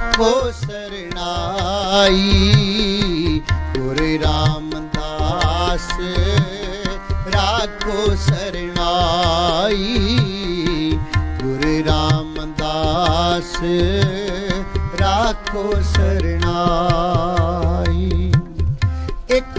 ਰਾਖੋ ਸਰਣਾਈ। ਗੁਰ ਰਾਮਦਾਸ ਰਾਖੋ ਸਰਣਾਈ। ਗੁਰ ਰਾਮਦਾਸ ਰਾਖੋ ਸਰਣਾਈ। ਇੱਕ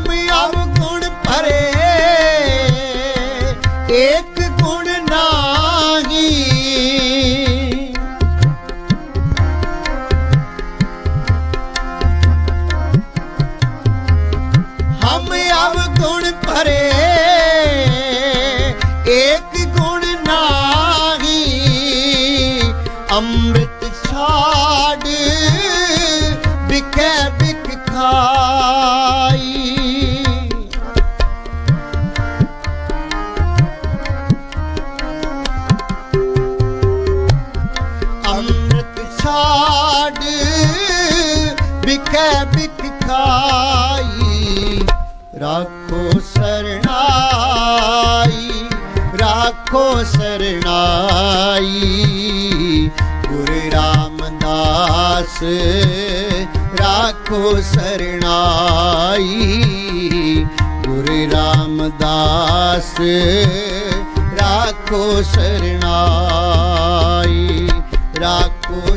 ਆਪ ਅਵਗੁਣ ਭਰੇ। ਏਕ ਗੁਣ ਨਾਹੀ। ਹਮ ਅਵਗੁਣ ਭਰੇ। ਏਕ ਗੁਣ ਨਾਹੀ। ਅੰਮ੍ਰਿਤ ਛਾੜ ਬਿਖੇ ਬਿਖ ਛਾੜ ਬਿਖੈ ਬਿਖ ਖਾਈ। ਰਾਖੋ ਸਰਣਾਈ ਰਾਖੋ ਸਰਣਾਈ। ਗੁਰੂ ਰਾਮਦਾਸ, ਰਾਖੋ ਸਰਣਾਈ। ਗੁਰੂ ਰਾਮਦਾਸ, ਰਾਖੋ ਸਰਣਾਈ। ਰਾਖੋ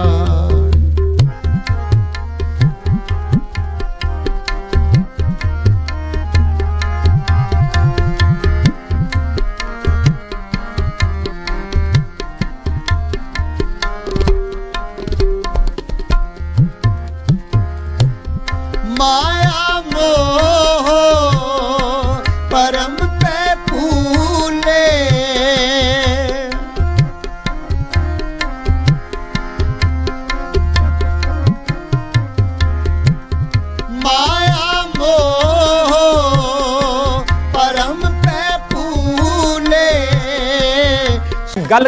माया मोह